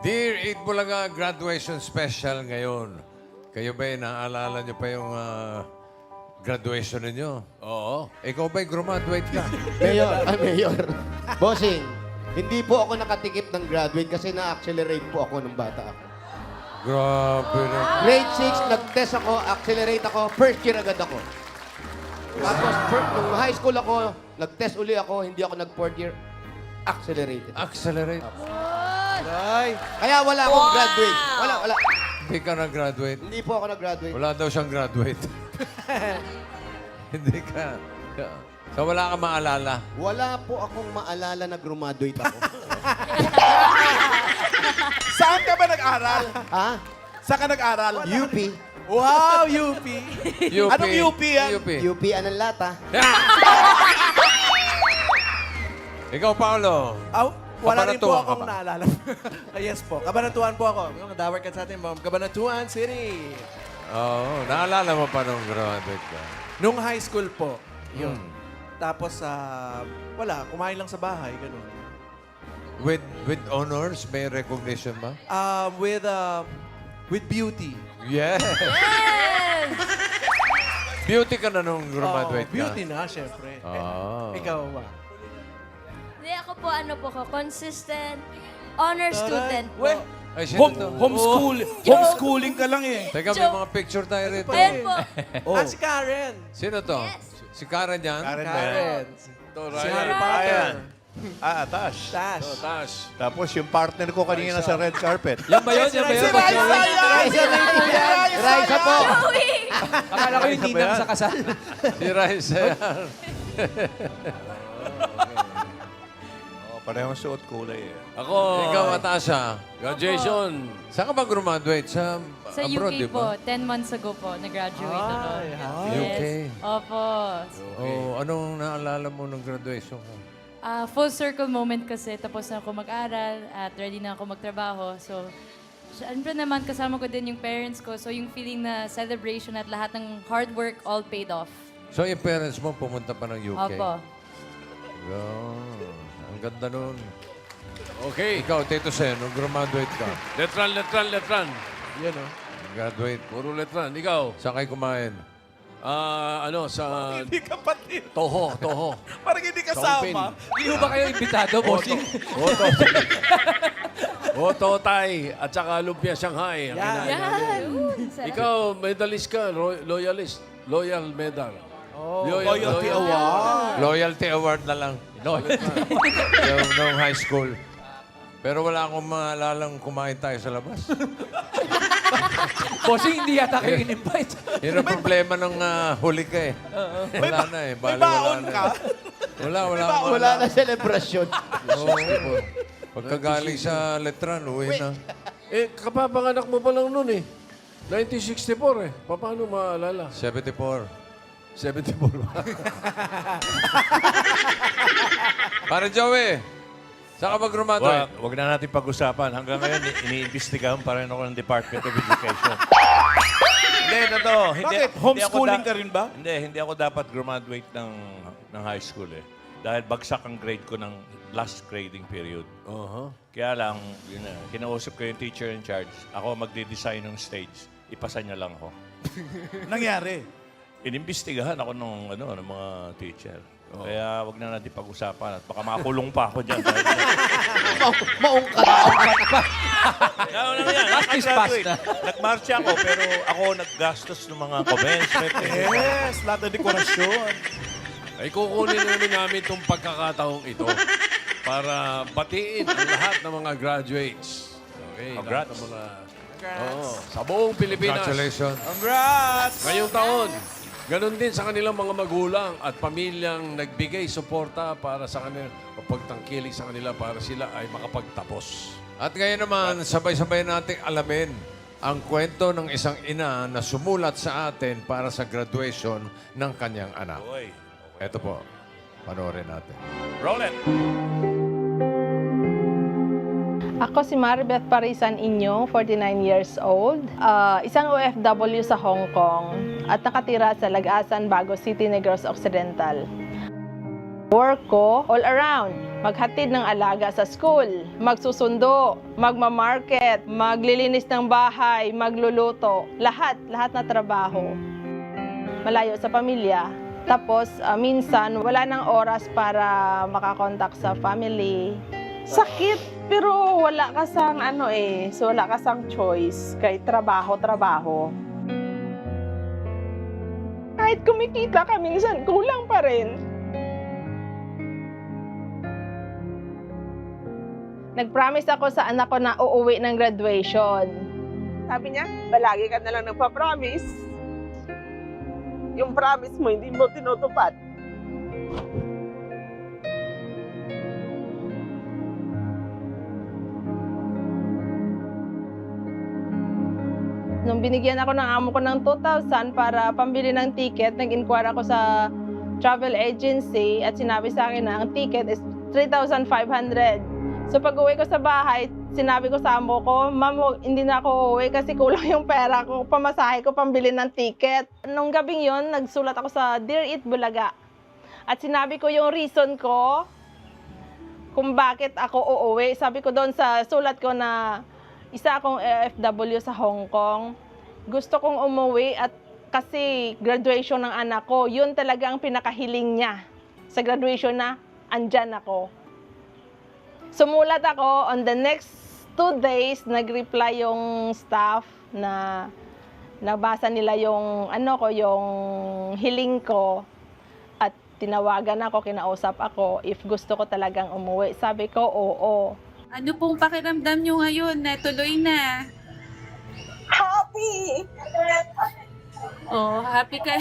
Dear Eid Bulaga graduation special ngayon. Kayo ba naaalala niyo pa yung ah, graduation ninyo? Oo. Ikaw ba'y graduate ka? Mayor, ay Mayor. Bossing, hindi po ako nakatikip ng graduate kasi na-accelerate po ako nung bata ako. Grabe na. Grade 6, nag-test ako, accelerate ako, first year agad ako. Tapos, per, nung high school ako, nag-test uli ako, hindi ako nag-fourth year, accelerated. Accelerate. Ay, Kaya wala akong graduate. Wala, wala. Hindi ka na-graduate. Hindi po ako nag-graduate. Wala daw siyang graduate. Hindi ka. So wala ka maalala. Wala po akong maalala na graduate ako. saan ka ba nag-aral? ha? Saan ka nag-aral? UP. Wow, UP. UP. Anong UP yan? UP. UP anong lata? Ikaw, Paolo. Aw, wala rin po Kabanatuan ka akong ba? naalala. Ah, yes po. Kabanatuan po ako. Yung Nadawar ka sa atin, ma'am. Kabanatuan City. Oo. naalala mo pa nung graduate ka. Nung high school po. Yun. Hmm. Tapos, ah, wala. Kumain lang sa bahay. Ganun. With with honors, may recognition ba? Um, with, uh, with beauty. Yes. Beauty ka na nung graduate Oh, beauty na, syempre. Ah. Eh, ikaw ba? Hindi, ako po, ano po ko, consistent honor student po. Weh, Ay, sino Home, to? homeschool, homeschooling ka lang eh. Teka, may Joke. mga picture tayo rito. Ayan po. Ah, si Karen. Sino to? Yes. Si Karen yan? Karen ba yan? Karen. To, Si Harry Ah, Potter. Ah, Tash. Tash. Tash. Tapos yung partner ko kanina sa red carpet. Yan ba yun? Yan ba Si yun? Raisa yan! Raisa po yan. Raisa po. Uy! Akala ko yung Isa ba ninang yan? sa kasal. Si Raisa yan. Oh, parehong suot kulay eh. Ako, Ikaw, Atasha. graduation. Saan ka ba graduate? Sa, Sa abroad, UK di po, ba? 10 months ago po, nag-graduate ako. UK. Opo. Oh, anong naalala mo ng graduation ko? Ah, full circle moment kasi tapos na ako mag-aral at ready na ako magtrabaho. So, syempre naman kasama ko din yung parents ko. So, yung feeling na celebration at lahat ng hard work all paid off. So, yung parents mo pumunta pa ng UK? Opo. Yeah. Ang ganda nun. Okay. Ikaw, Tito Sen, nung graduate ka, Letran, letran, letran. Yan o. graduate, Puro letran. Ikaw, saan kayo kumain? ah, ano, sa Hindi kapatid. Toho, Toho. Parang hindi kasama. Hindi ho ba kayo imbitado, bossing? Oto. Oto, Tay. At saka Lumpia, Shanghai. Ang Yan. kinain. Sarap. Ikaw, medalist ka. ro- Loyalist. Loyal medal. Oh, Loyal- loyalty loyal. award. Loyalty award na lang. Yung nung high school. Pero wala akong maalalang kumain tayo sa labas. bossing, hindi yata kayo in-invite. Yun ang problema ng ah, huli ka eh. Wala na eh. May Bali, wala baon na ka. eh. Wala, wala. akong Wala na celebration. Oo. po. Pagkagaling sa letran, uwi na. Eh, kapapanganak mo pa lang noon eh. 1964 eh. Pa- Paano maalala? 74. 74 ba? Para Joey, saan ka ba Wag, graduate? wag na natin pag-usapan. Hanggang ngayon, i- iniimbestigahan pa rin ako ng Department of Education. hindi, totoo. Hindi, Bakit? hindi ako Homeschooling da- ka rin ba? Hindi, hindi ako dapat graduate ng, ng high school eh. Dahil bagsak ang grade ko ng last grading period. Uh-huh. Kaya lang, yun na, kinausap ko yung teacher in charge. Ako magde-design ng stage. Ipasa niya lang ako. Nangyari. Inimbestigahan ako ng, ano, ng mga teacher. Kaya wag na natin pag-usapan at baka makulong pa ako dyan. Ma- Maungkat. Ano na yan? Past is past na. Nagmarcha ako, pero ako naggastos ng mga commencement. Yes, lahat ng dekorasyon. Ay kukunin namin namin itong pagkakataong ito para batiin ang lahat ng mga graduates. Okay, lahat Congrats. ng mga... Oo, sa buong Pilipinas. Congratulations. Congrats! Ngayong taon, ganun din sa kanilang mga magulang at pamilyang nagbigay suporta para sa kanila, o pagtangkilik sa kanila para sila ay makapagtapos. At ngayon naman, sabay-sabay nating alamin ang kwento ng isang ina na sumulat sa atin para sa graduation ng kanyang anak. Oy, Ito po, panoorin natin. roll it! Ako si Maribeth Parisan Inyong, 49 years old, ah, isang OFW sa Hong Kong at nakatira sa Lagasan, Bago City, Negros Occidental. Work ko all around. maghatid ng alaga sa school, magsusundo, magmamarket, maglilinis ng bahay, magluluto, lahat, lahat na trabaho. Malayo sa pamilya. Tapos, ah, minsan, wala nang oras para makakontak sa family. Sakit, pero wala kasang ano eh, so wala kasang choice. Kay trabaho, trabaho. Kahit kumikita ka minsan, kulang pa rin. Nag-promise ako sa anak ko na uuwi ng graduation. Sabi niya, palagi ka na lang nagpa-promise. Yung promise mo, hindi mo tinutupad. Binigyan ako ng amo ko ng 2,000 para pambili ng ticket, nag-inquire ako sa travel agency at sinabi sa akin na ang ticket is 3,500. So pag uwi ko sa bahay, sinabi ko sa amo ko, Ma'am, hindi na ako uwi kasi kulang yung pera ko, pamasahe ko pambili ng ticket. Nung gabing yon nagsulat ako sa Dear Eat Bulaga. At sinabi ko yung reason ko kung bakit ako uuwi. Sabi ko doon sa sulat ko na isa akong FW sa Hong Kong. Gusto kong umuwi at kasi graduation ng anak ko, yun talaga ang pinakahiling niya. Sa graduation na, andyan ako. Sumulat ako, on the next two days, nag-reply yung staff na nabasa nila yung ano ko, yung hiling ko at tinawagan ako, kinausap ako if gusto ko talagang umuwi. Sabi ko, oo. Ano pong pakiramdam nyo ngayon na tuloy na? Happy! Oh, happy ka.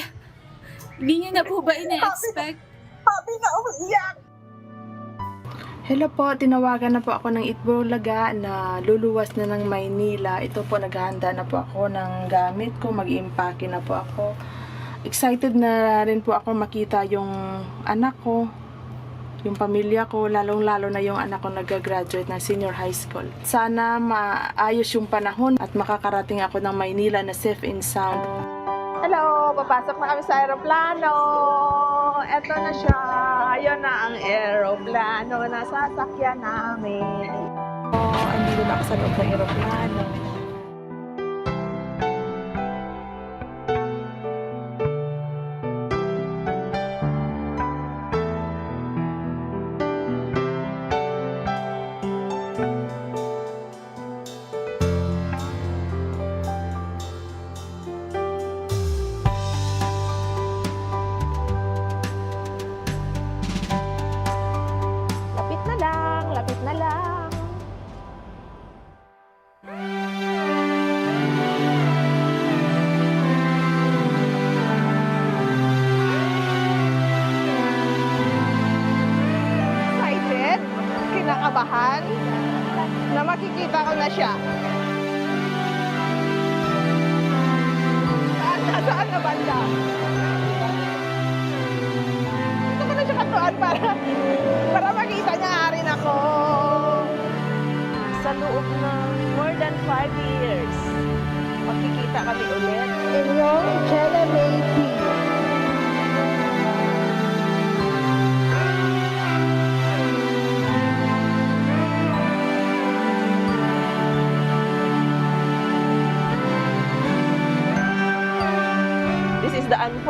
Hindi nyo na po ba ina-expect? Happy na umiyak! Hello po, tinawagan na po ako ng Itbulaga na luluwas na ng Maynila. Ito po, naghahanda na po ako ng gamit ko, mag-impake na po ako. Excited na rin po ako makita yung anak ko, yung pamilya ko, lalong-lalo na yung anak ko nag-graduate ng senior high school. Sana maayos yung panahon at makakarating ako ng Maynila na safe and sound. Hello! Papasok na kami sa aeroplano! Eto na siya! Ayun na ang aeroplano na sasakyan namin. Oh, andito na ako sa loob ng aeroplano. Makikita ko na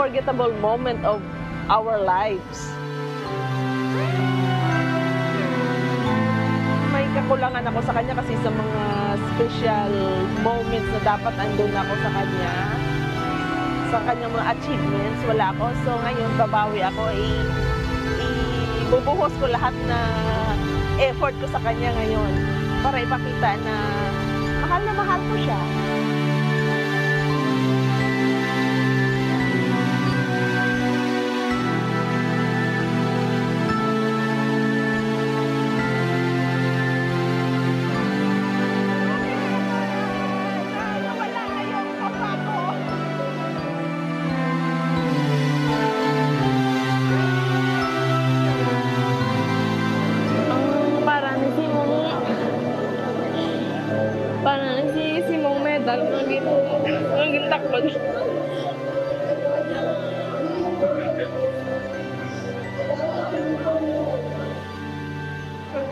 unforgettable moment of our lives. may kakulangan ako sa kanya kasi sa mga special moments na dapat andun ako sa kanya. Sa kanyang mga achievements, wala ako. So ngayon, babawi ako, i, ibubuhos ko lahat na effort ko sa kanya ngayon para ipakita na mahal na mahal ko siya.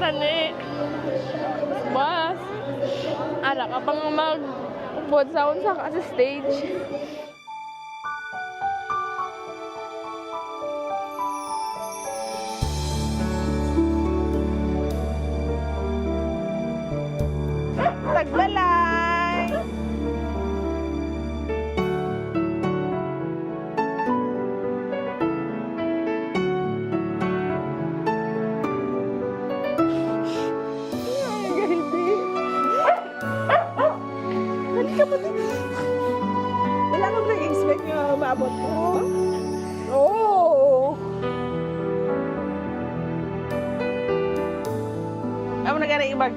Hani. Mas. Ara ka pang mag upod sa unsa ka sa stage.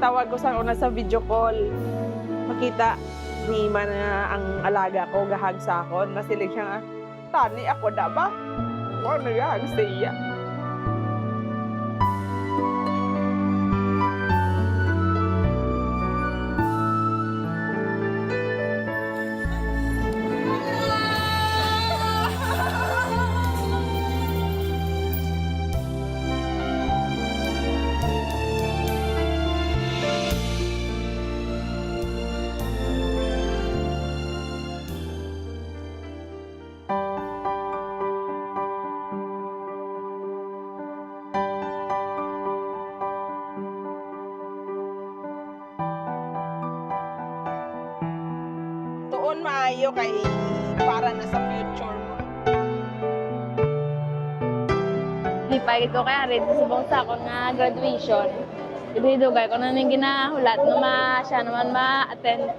Tawag ko sa una sa video call. Makita ni Ima na ang alaga ko gahag sa akon. Nasilig siya nga, Tani, ako na ba? Ako nagahag sa maayo kay para na sa future mo. Lipay ko kaya rin sa ako nga graduation. Dugay ko na ning ginahulat nga ma siya naman ma-attend.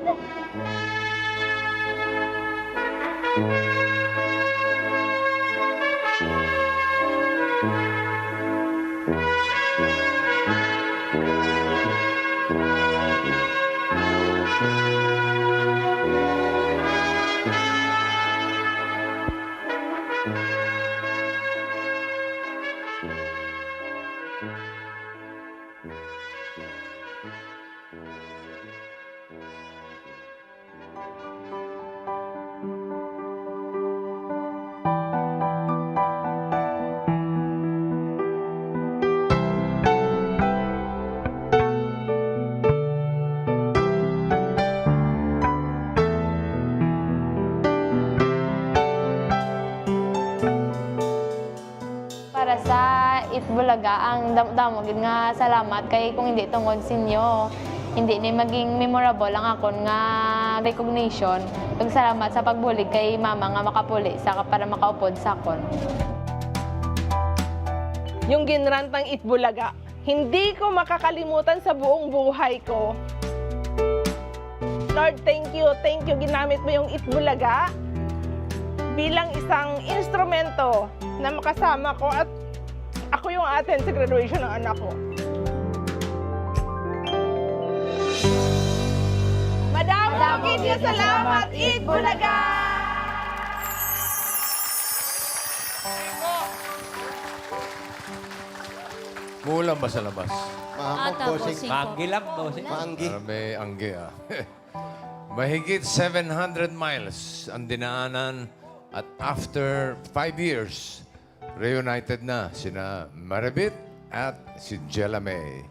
Itbulaga, ang dam- damo gid nga salamat kay kung hindi tungod sinyo, hindi ni maging memorable ang akon nga recognition. Ug salamat sa pagbulig kay mama nga makapuli sa para makaupod sa akon. Yung ginrantang Itbulaga, hindi ko makakalimutan sa buong buhay ko. Lord, thank you. Thank you. Ginamit mo yung Itbulaga bilang isang instrumento na makasama ko at ako yung attend sa graduation ng anak ko. Madam, Madam niyo salamat, Itbulaga! Muulan ba sa labas? Ata, bossing po. Maanggi. Para may angge ah. Mahigit 700 miles ang dinaanan at after 5 years, reunited na sina Maribit at si Jella May.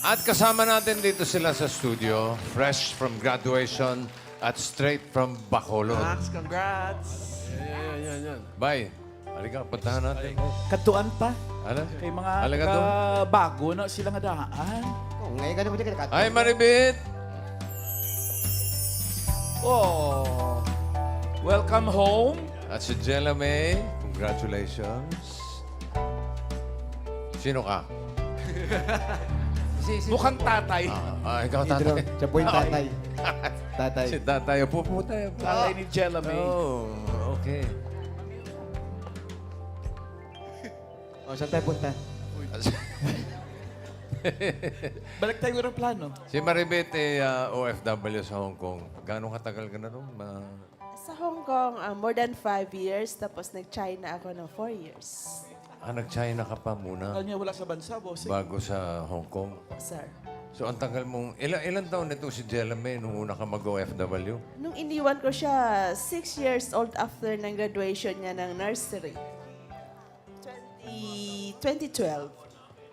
At kasama natin dito sila sa studio, fresh from graduation at straight from Bacolod. Max, congrats! Yan, yan, yan. Bye. Halika, puntahan natin. Katuan pa. Ano? Kay mga Halika taga doon. bago na sila nga daan. Oh, ngayon ka na mo dyan ka Ay, Maribit! Oh. Welcome home. At si Jella May, congratulations. Sino ka? Mukhang tatay. Ah, ah, ikaw tatay. Siya po yung tatay. Tatay. Si tatay, upo po tayo. Tatay ni Jella May. Oh, okay. Oh, saan tayo punta? Balik tayo ng plano. si Maribet eh, ah, OFW sa Hong Kong. Gano'ng katagal ka na doon? Ma- Sa Hong Kong, ah, more than five years. Tapos nag-China ako ng four years. ah, nag-China ka pa muna Alam niya wala sa bansa, boss. bago sa Hong Kong. Sir. So, ang tagal mong... Ilan, ilan taon nito si Jella May nung una ka mag-OFW? Nung iniwan ko siya, six years old after ng graduation niya ng nursery. 20, 2012.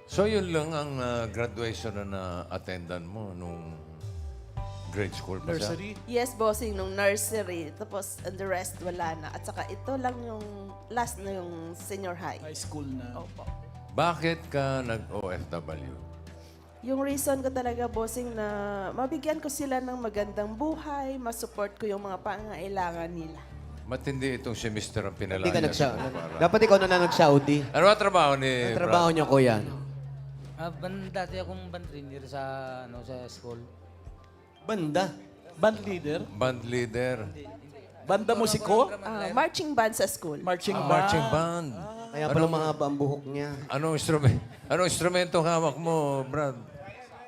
So yun lang ang ah, graduation na na-attendan mo nung grade school pa siya? Nursery. Yes, bossing, nung nursery. Tapos, and the rest, wala na. At saka, ito lang yung last na yung senior high. High school na. Opo. Bakit ka nag-OFW? Yung reason ko talaga, bossing, na mabigyan ko sila ng magandang buhay, masupport ko yung mga pangailangan nila. Matindi itong si Mr. ang pinalaya. Hindi ka nag sa para. Dapat ikaw na lang nag-Saudi. Ano ang trabaho ni Ang trabaho niyo, kuya. Ah, ban, dati akong band trainer sa, ano, sa school. Banda. Band leader. Band leader. Banda musiko. Ah, marching band sa school. Marching Ah, band. marching band. Kaya pala mahaba ang buhok niya. Anong instrument? Anong instrumento hawak mo, Brad?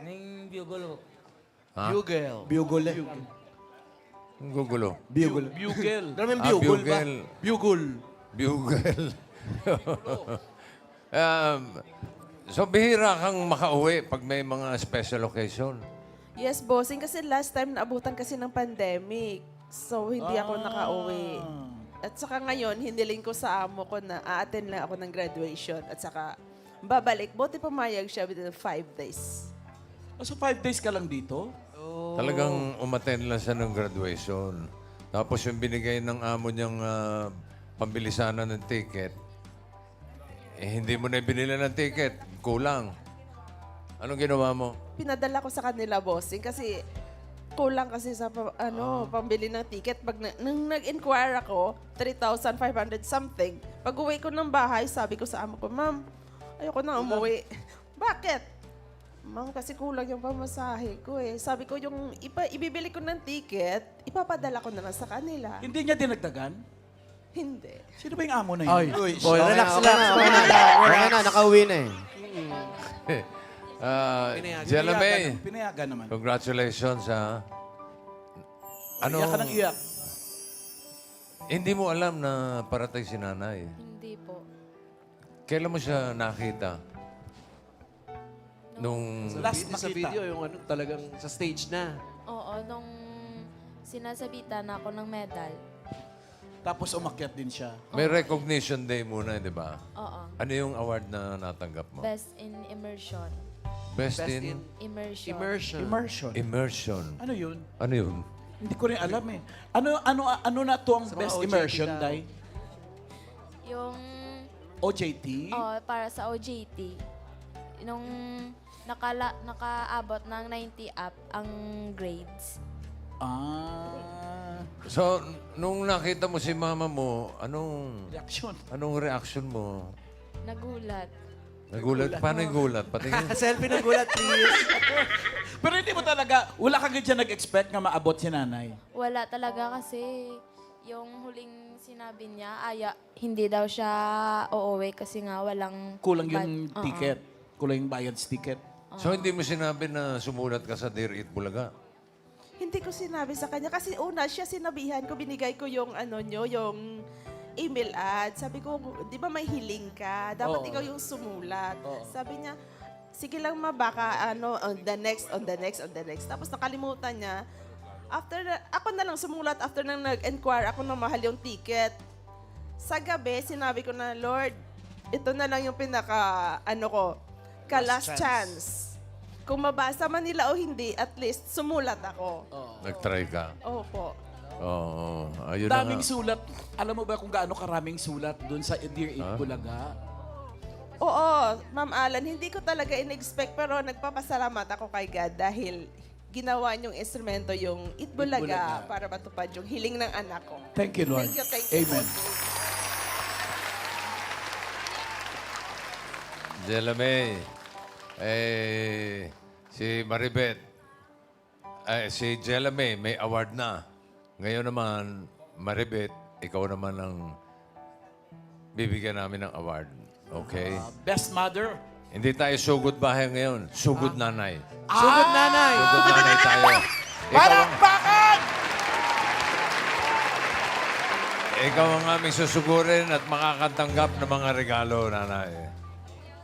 Ning bugle. Ha? Bugle. Bugle. Ang gugulo. Bugle. Bugle. Alam mo yung Ah, bugle ba? bugle. Bugle. Bugle. um, so, bihira kang makauwi pag may mga special occasion. Yes, bossing, kasi last time naabutan kasi ng pandemic. So, hindi ako nakauwi. At saka ngayon, hiniling ko sa amo ko na a-attend lang ako ng graduation. At saka, babalik. Buti pumayag siya within five days. Oh, so five days ka lang dito? Talagang umaten lang siya ng graduation. Tapos yung binigay ng amo niyang ah, pambili sana ng ticket, eh, hindi mo na binili ng ticket. Kulang. Anong ginawa mo? Pinadala ko sa kanila, bossing, kasi kulang kasi sa pa- ano, pambili ng ticket. Pag na, nung nag-inquire ako, 3,500 something. Pag uwi ko ng bahay, sabi ko sa amo ko, Ma'am, ayoko na umuwi. Bakit? Ma'am, kasi kulang yung pamasahe ko eh. Sabi ko, yung ipa, ibibili ko ng ticket, ipapadala ko na lang sa kanila. Hindi niya dinagdagan? Hindi. Sino ba yung amo na yun? Boy, relax, relax, na, okay na. Okay na, nakauwi na eh. Ah, Pinayagan Jelame, naman. Pinayagan naman. congratulations ha. Ano, Iyak ka ng iyak. hindi mo alam na parating si nanay. Hindi po. Kailan mo siya nakita? Nung Last Sa video, yung ano, talagang sa stage na. Oo, nung sinasabitan ako ng medal. Tapos umakyat din siya. may recognition day muna, di ba? Oo. Ano yung award na natanggap mo? Best in immersion. Best, Best in, in Immersion. immersion. Immersion. immersion. Ano yun? Ano yun? Hindi ko rin alam eh. Ano ano ano na to ang Sa mga best OJT immersion, daw. Dai? Yung OJT? oh, para sa OJT, nung nakala, nakaabot ng 90 up ang grades. Ah, So, nung nakita mo si mama mo, anong reaction. anong reaction mo? Nagulat. Nagulat? Paano yung gulat? Patingin. Selfie ng gulat, please. Pero hindi mo talaga, wala ka ganyan nag-expect nga maabot si nanay. Wala talaga kasi yung huling sinabi niya, aya, hindi daw siya uuwi kasi nga walang... Kulang bad- yung Oo. ticket. Kulang yung bayad sa ticket. So, hindi mo sinabi na sumulat ka sa Dear Eat Bulaga? Hindi ko sinabi sa kanya kasi una siya sinabihan ko, binigay ko yung ano nyo, yung email ad. Sabi ko, di ba may hiling ka? Dapat Oo. ikaw yung sumulat. Oo. Sabi niya, sige lang ma, baka ano, on the next, on the next, on the next. Tapos nakalimutan niya. After, na- ako na lang sumulat after nang nag-enquire ako ng mahal yung ticket. Sa gabi, sinabi ko na, Lord, ito na lang yung pinaka, ano ko, ka last chance. Kung mabasa man nila o hindi, at least sumulat ako. Nag-try ka? Opo. Oo. Ayun na Daming nga. sulat. Alam mo ba kung gaano karaming sulat doon sa Dear Eat Bulaga? Oo, Ma'am Alan, hindi ko talaga in-expect pero nagpapasalamat ako kay God dahil ginawa niyong instrumento yung Itbulaga Itbulaga. para matupad yung hiling ng anak ko. Thank you, Lord. Thank you, thank you. Amen. Jelame, eh, si Maribet, eh, si Jelame may award na. Ngayon naman, Maribet, ikaw naman ang bibigyan namin ng award. Okay? Uh, best mother. Hindi tayo sugod bahay ngayon. Sugod nanay. Sugod nanay. Sugod nanay tayo. Ikaw ang, ikaw ang aming susugurin at makakatanggap ng mga regalo, nanay.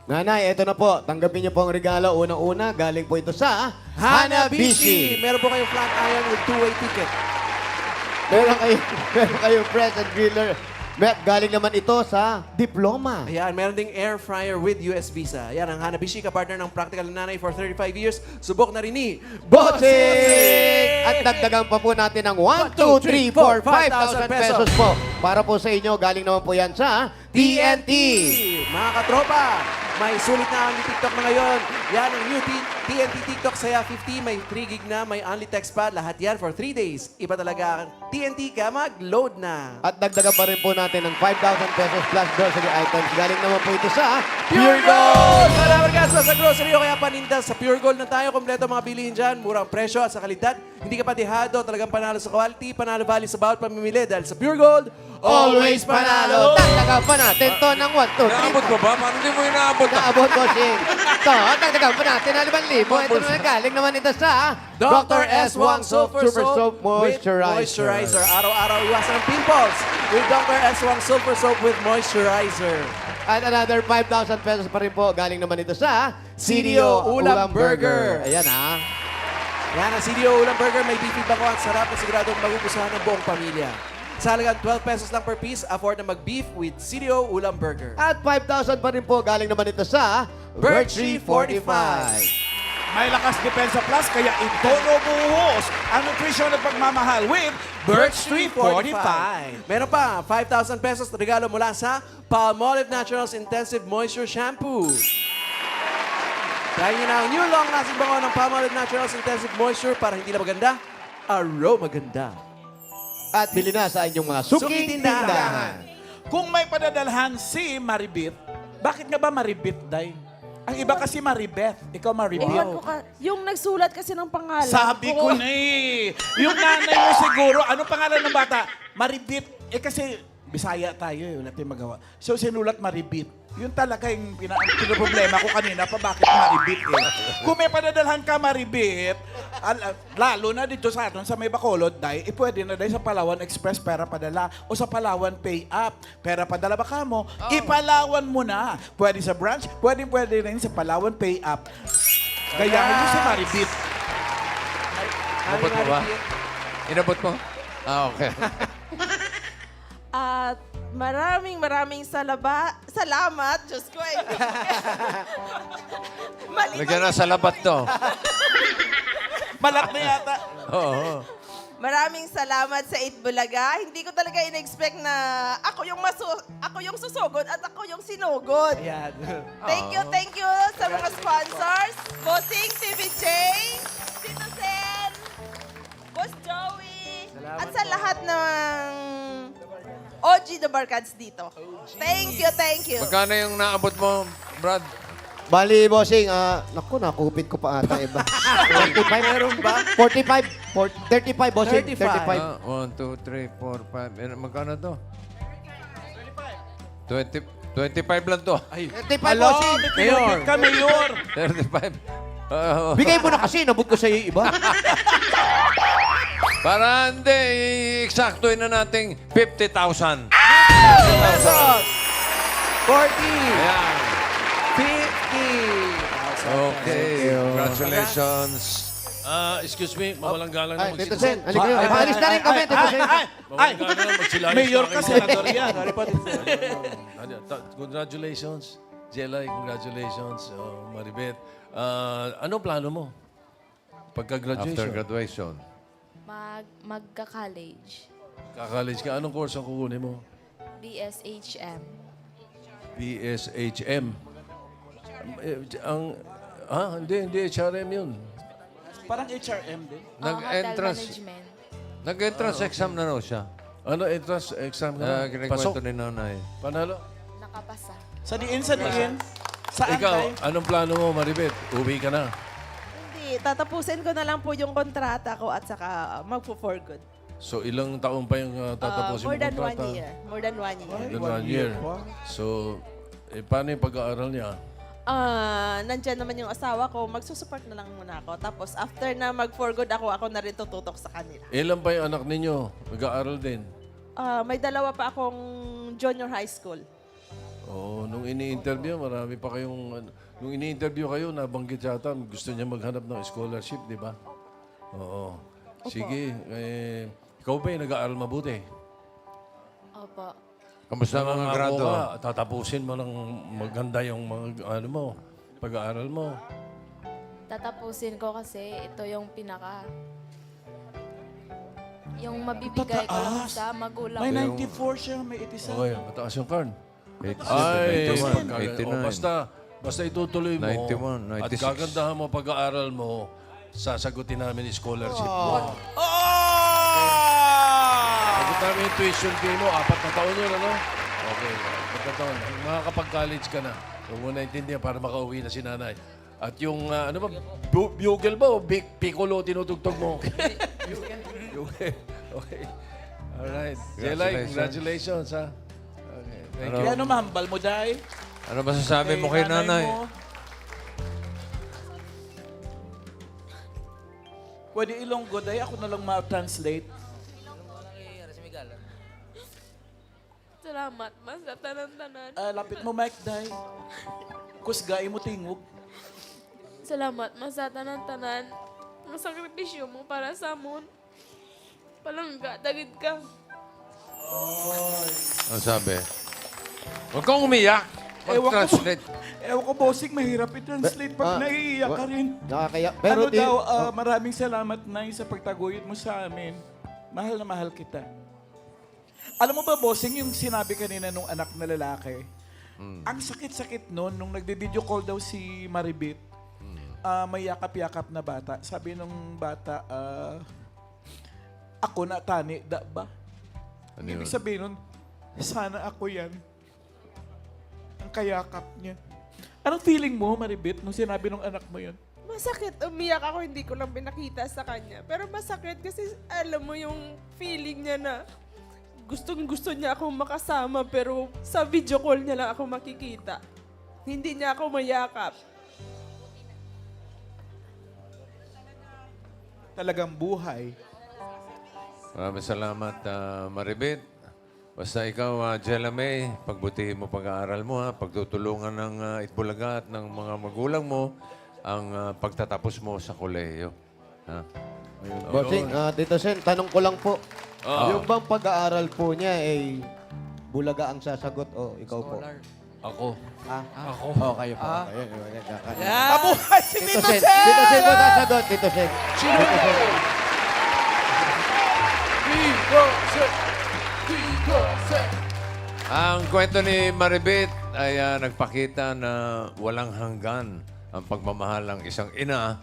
Nanay, eto na po. Tanggapin niyo po ang regalo. Unang-una, galing po ito sa Hanabishi. Meron po kayong flat iron with two-way ticket. Meron kayo, meron kayo press and griller Met, galing naman ito sa diploma. Ayan, meron ding air fryer with US visa. Yan, ang Hanabishi, ka-partner ng Practical na Nanay for 35 years. Subok na rin ni Bossing! At dagdagan pa po natin ng 1, 2, 3, 4, 5,000 pesos po. Para po sa inyo, galing naman po yan sa TNT. Mga katropa, may sulit na only TikTok na ngayon. Yan ang new TNT TikTok Saya 50. May 3 gig na, may only text pa. Lahat yan for 3 days. Iba talaga ang TNT ka, mag-load na. At dagdagan pa rin po natin ng 5,000 pesos plus grocery items. Galing naman po ito sa Pure Gold! Maraming gasto sa grocery o kaya paninda sa Pure Gold na tayo. Kompleto mga bilihin dyan. Murang presyo at sa kalidad. Hindi ka patihado. Talagang panalo sa quality. Panalo value sa bawat pamimili. Dahil sa Pure Gold, Always panalo. Dagdagan pa natin to ng 1, 2, 3, Naabot ko ba? Parang hindi mo inaabot. Naabot ko Ito, dagdagan pa natin ng 5,000. Ito naman galing naman ito sa Dr. S. Wang Sulfur Super Soap with Moisturizer. Moisturizer. Araw-araw iwasan ang pimples with Dr. S. Wang Sulfur Soap with Moisturizer. At another 5,000 pesos pa rin po galing naman ito sa CDO Ulam Burger. Ayan ha. Yan ang CDO Ulam Burger. May beef feedback ko at sarap na siguradong magugustuhan ng buong pamilya. Sa halagang 12 pesos lang per piece, afford na mag-beef with CDO Ulam Burger. At 5,000 pa rin po galing naman ito sa Birch Birch Tree Tree 45. 45. May lakas depensa plus, kaya ito buhos ang nutrisyon at pagmamahal with Birch 345. Meron pa, 5,000 pesos na regalo mula sa Palmolive Naturals Intensive Moisture Shampoo. Try nyo na ang new long-lasting bango ng Palmolive Naturals Intensive Moisture para hindi na maganda, aroma maganda. At bili na sa inyong mga suking Suking tindahan. tindahan. Kung may padadalhan si Maribit, bakit nga ba Maribit, Day? Ang iba kasi Maribeth. Ikaw. Ewan ko ka, yung nagsulat kasi ng pangalan Sabi ko na eh. Yung nanay mo siguro, ano pangalan ng bata? Maribit. Eh kasi, Bisaya tayo eh, wala tayong magawa. So sinulat Maribit. Yun talaga yung pina- pinaproblema ko kanina pa bakit Maribit eh. Kung may padadalhan ka Maribit, al- lalo na dito sa atin, sa may Bacolod, dahil, eh pwede na dahil sa Palawan Express pera padala o sa Palawan Pay Up. Pera padala ba ka mo? Ipalawan mo na. Pwede sa branch, pwede pwede rin sa Palawan Pay Up. Gayahin mo si Maribit. Inabot mo ba? Inabot mo? Ah, okay. At maraming maraming salaba, salamat. Diyos ko eh. Mali Lagyan na sa labat to. Malak na yata. Oo. Maraming salamat sa Itbulaga. Hindi ko talaga in-expect na ako yung masu ako yung susugod at ako yung sinugod. Ayan. Thank you, thank you sa mga sponsors. Bossing TVJ, Tito Sen, Boss Joey, at sa lahat ng OG The Barkads dito. Thank you, thank you. Magkano yung naabot mo, Brad? Bali, bossing, ah, naku, nakupit ko pa ata iba. 45 meron ba? 45, for, 35, bossing. 35. 35. Ah, 1, 2, 3, 4, 5. Eh, magkano to? 20, 25 lang to. Ay, 35, Hello, bossing. may kinupit ka, Mayor. 35. Ah, Bigay mo na kasi, nabot ko sa iyo iba. para hindi, eksaktoin na nating 50,000. pesos! 40! Ayan. 50! Okay. Congratulations. Ah, excuse me, mawalang galang Ay, na Tito magsilbi. Sen, halika kayo. Paalis na rin kami, Tito Sen. Ay, ay, Mawalang galang na magsilayas Mayor ka, senador yan. Ano, Congratulations. Jelay, congratulations. Oh, Maribet. Ah, anong plano mo? After Pagka-graduation. graduation. Mag, magka-college. Kakalis ka. Anong course ang kukunin mo? BSHM. BSHM. Eh, Ang, ah, hindi, hindi. HRM yun. Parang HRM din. Uh, hotel Nag-entrance. management. Nag-entrance exam na raw siya. Ano, entrance exam ka Uh, na? kinikwento Pasok. ni nanay. Panalo. Nakapasa. Sa diin, sa diin. Saan Ikaw, tayo? anong plano mo, Maribet? Uwi ka na. Hindi, tatapusin ko na lang po yung kontrata ko at saka magpo-for good. So, ilang taon pa yung uh, Uh, tatapusin more mo than kontrata? one year. More than one year. More than one year. So, eh, paano yung pag-aaral niya? Ah, nandyan naman yung asawa ko, magsusupport na lang muna ako. Tapos after na mag-for good ako, ako na rin tututok sa kanila. Ilan pa yung anak ninyo? Mag-aaral din. Ah, may dalawa pa akong junior high school. Oo, nung ini-interview, marami pa kayong... ano, Nung ini-interview kayo, nabanggit yata, gusto niya maghanap ng scholarship, di ba? Oo. Sige, eh, ikaw ba yung nag-aaral mabuti? Opo. Kamusta ang mga Nangako grado? ka, tatapusin mo ng maganda yung mga, ano mo, pag-aaral mo. Tatapusin ko kasi ito yung pinaka yung mabibigay ko lang sa magulang May ko. 94 siya, may 87. Okay, mataas yung card. 87, Ay, 91, pagka- 89. o basta, basta itutuloy mo. 91, At 96. kagandahan mo pag-aaral mo, sasagutin namin yung scholarship mo. Sagot namin yung tuition fee mo, apat na taon yun, ano? Okay, apat na taon. Makakapag-college ka na. Huwag mo naintindihan para makauwi na si nanay. At yung, ah, ano ba, bu- bugle ba o big piccolo tinutugtog mo? bugle. Okay. Alright. Jelay, congratulations, ha? Thank you. Kaya ano, mahambal mo, Day? Ano masasabi mo kay nanay? mo. Pwede Ilonggo, Day. Ako na lang ma-translate. Salamat, mas sa tanan-tanan. Ah, lapit mo, Mike, Day. Kusgay mo tingog. Salamat, mas sa tanan-tanan. Ang sakripisyo mo para sa amon. Palangga, dagid ka. Ano sabi? Huwag kang umiyak. Ewan ko, Mag-translate. ewan ko, bossing, mahirap i-translate pag naiiyak ka rin. Nakakaya. Pero ano di, daw, ah, maraming salamat, Nay, sa pagtaguyod mo sa amin. Mahal na mahal kita. Alam mo ba, bossing, yung sinabi kanina nung anak na lalaki, ang sakit-sakit nun, nung nagbe-video call daw si Maribit, ah, may yakap-yakap na bata. Sabi nung bata, ah, ako na tani, da ba? Ano yun? Ibig sabihin nun, sana ako yan. Ang kayakap niya. Anong feeling mo, Maribit, nung sinabi nung anak mo yun? Masakit, umiyak ako, hindi ko lang pinakita sa kanya. Pero masakit kasi alam mo yung feeling niya na gustong gusto niya akong makasama pero sa video call niya lang ako makikita. Hindi niya ako mayakap. Talagang buhay. Maraming salamat, ah, Maribit. Basta ikaw, uh, Jella May, pagbutihin mo pag-aaral mo, ha? pagtutulungan ng uh, Itbulaga at ng mga magulang mo ang ah, pagtatapos mo sa kolehiyo. Ha? Bossing, ah, Tito Sen, tanong ko lang po. Oo. Yung bang pag-aaral po niya ay bulaga ang sasagot o ikaw po? Ako. Ah? Ako. Oh, kayo po. Ah. Kayo, kayo, kayo, kayo. Mabuhay si Tito Tito Sen! Sen! Tito Sen po sasagot, Tito Sen. Tito Sen. Ang kwento ni Maribit ay ah, nagpakita na walang hanggan ang pagmamahal ng isang ina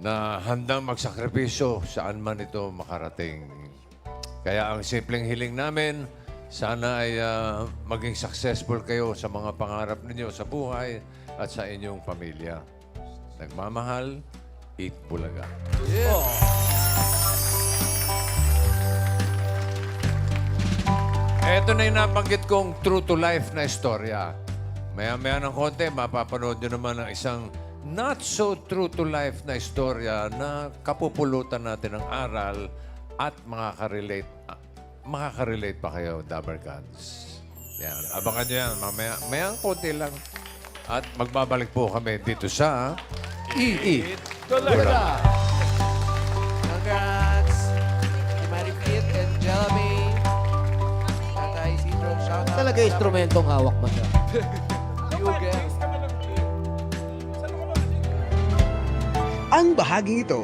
na handang magsakripisyo saan man ito makarating. Kaya ang simpleng hiling namin, sana ay ah, maging successful kayo sa mga pangarap ninyo sa buhay at sa inyong pamilya. Nagmamahal, Eat Bulaga. Ito na yung nabanggit kong true to life na istorya. Maya-maya ng konti, mapapanood nyo naman ang isang not so true to life na istorya na kapupulutan natin ng aral at makaka-relate. ah, Makaka-relate pa kayo, Dabber Gods. Yan. Abangan nyo yan. Mamaya, maya ang konti lang. At magbabalik po kami dito sa EE. Congrats! Kay Talaga instrumentong hawak mo siya. Ang bahaging ito